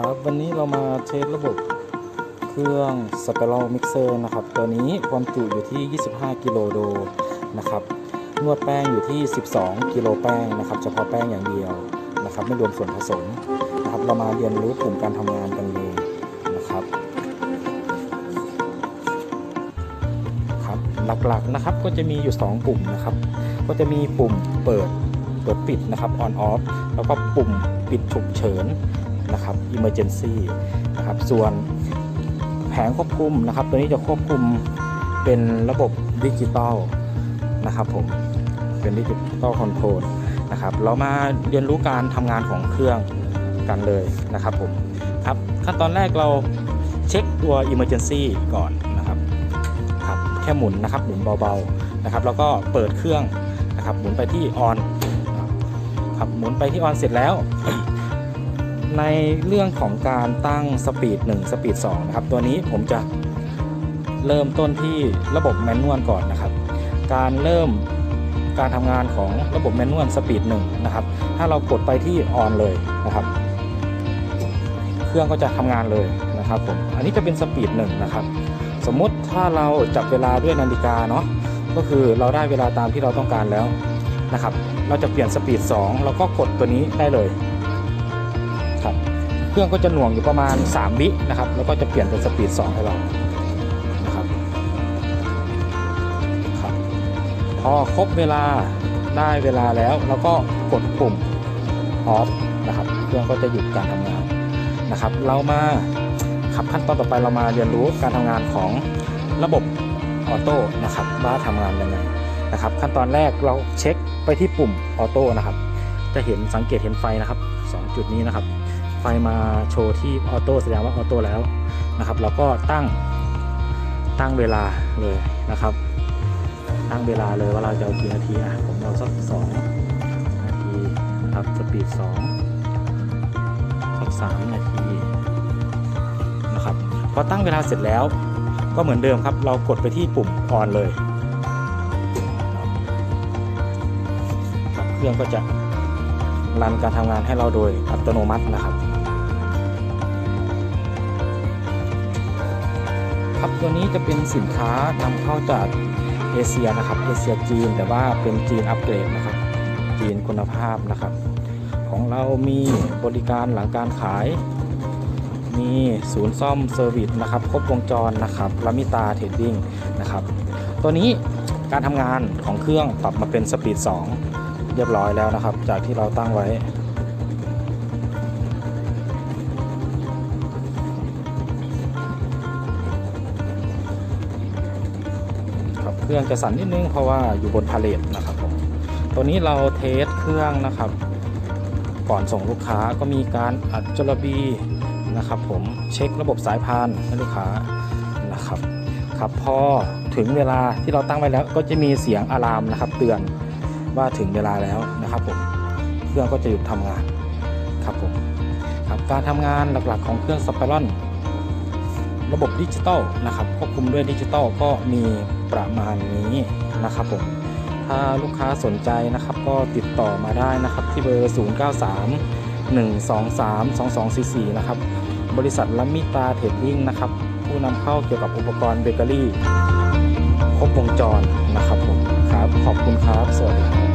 ครับวันนี้เรามาเทสระบบเครื่อง s p i r a l Mixer นะครับ ตัวนี้ความจุอยู่ที่ 25 กิโลโดนะครับ นวดแป้งอยู่ที่ 12 กิโลแป้งนะครับ เฉพาะแป้งอย่างเดียวนะครับ ไม่รวมส่วนผสมนะครับ เรามาเรียนรู้กลุ่มการทำงานกันเลยนะครับครับ หลักๆนะครับก็จะมีอยู่2ปุ่มนะครับ ก็จะมีปุ่มเปิดเปิดปิดนะครับ on off แล้วก็ปุ่มปิดฉุกเฉิน นะครับ emergency นะครับ ส่วนแผงควบคุมนะครับ ตัวนี้จะควบคุมเป็นระบบดิจิตอลนะครับผม เป็นดิจิตอลคอนโทรลนะครับ เรามาเรียนรู้การทำงานของเครื่องกันเลยนะครับผมครับขั้นตอนแรกเราเช็คตัว emergency ก่อนนะครับครับ แค่หมุนนะครับหมุนเบาๆนะครับ แล้วก็เปิดเครื่องนะครับ หมุนไปที่ on ครับหมุนไปที่ออนเสร็จแล้ว ในเรื่องของการตั้งสปีด1สปีด2นะครับ ตัวนี้ผมจะเริ่มต้นที่ระบบแมนนวลก่อนนะครับ การเริ่มการทำงานของระบบแมนนวลสปีด1นะครับ ถ้าเรากดไปที่ออนเลยนะครับ เครื่องก็จะทำงานเลยนะครับผม อันนี้จะเป็นสปีด1นะครับ สมมติถ้าเราจับเวลาด้วยนาฬิกาเนาะ ก็คือเราได้เวลาตามที่เราต้องการแล้วนะครับ เราจะเปลี่ยนสปีด2เราก็กดตัวนี้ได้เลย ครับเครื่องก็จะหน่วงอยู่ประมาณ 3 วินะครับแล้วก็จะเปลี่ยนเป็นสปีด 2 ให้เรานะครับครับพอครบเวลาได้เวลาแล้วเราก็กดปุ่ม off นะครับเครื่องก็จะหยุดการทำงานนะครับ เรามาขับขั้นตอนต่อไปเรามาเรียนรู้การทำงานของระบบออโต้นะครับว่าทำงานยังไงนะครับ ขั้นตอนแรกเราเช็คไปที่ปุ่มออโต้นะครับ จะเห็นสังเกตเห็นไฟนะครับ 2 จุดนี้นะครับ ไฟมาโชว์ที่ออโต้แสดงว่าออโต้แล้วนะครับ เราก็ตั้งตั้งเวลาเลยนะครับ ตั้งเวลาเลยว่าเราจะเอากี่นาทีอะผมเอาสักสองนาทีครับสปีดสองสักสามนาทีนะครับพอตั้งเวลาเสร็จแล้วก็เหมือนเดิมครับ เรากดไปที่ปุ่มออนเลยเครื่องก็จะรันการทำงานให้เราโดยอัตโนมัตินะครับ ครับ ตัวนี้จะเป็นสินค้านำเข้าจากเอเชียนะครับ เอเชียจีนแต่ว่าเป็นจีนอัปเกรดนะครับ จีนคุณภาพนะครับ ของเรามีบริการหลังการขาย มีศูนย์ซ่อมเซอร์วิสนะครับ ครบวงจรนะครับลามิตาเทรดดิ้งนะครับ ตัวนี้การทำงานของเครื่องปรับมาเป็นสปีด 2 เรียบร้อยแล้วนะครับ จากที่เราตั้งไว้ เครื่องจะสั่นนิดนึงเพราะว่าอยู่บนพาเลทนะครับผมตัวนี้เราเทสเครื่องนะครับ ก่อนส่งลูกค้าก็มีการอัดจลบีนะครับ ผมเช็คระบบสายพานให้ลูกค้านะครับครับพอถึงเวลาที่เราตั้งไว้แล้ว ก็จะมีเสียงอะลามนะครับ เตือนว่าถึงเวลาแล้วนะครับผมเครื่องก็จะหยุดทำงานครับผมครับการทำงานหลักๆของเครื่องสไปรอนระบบดิจิตอลนะครับควบคุมด้วยดิจิตอลก็มี ประมาณนี้นะครับผมถ้าลูกค้าสนใจนะครับก็ติดต่อมาได้นะครับที่เบอร์ 093 123 2244 นะครับ บริษัทลัมมิตาเทรดดิ้งนะครับ ผู้นำเข้าเกี่ยวกับอุปกรณ์เบเกอรี่ ครบวงจรนะครับผมครับ ขอบคุณครับ สวัสดีครับ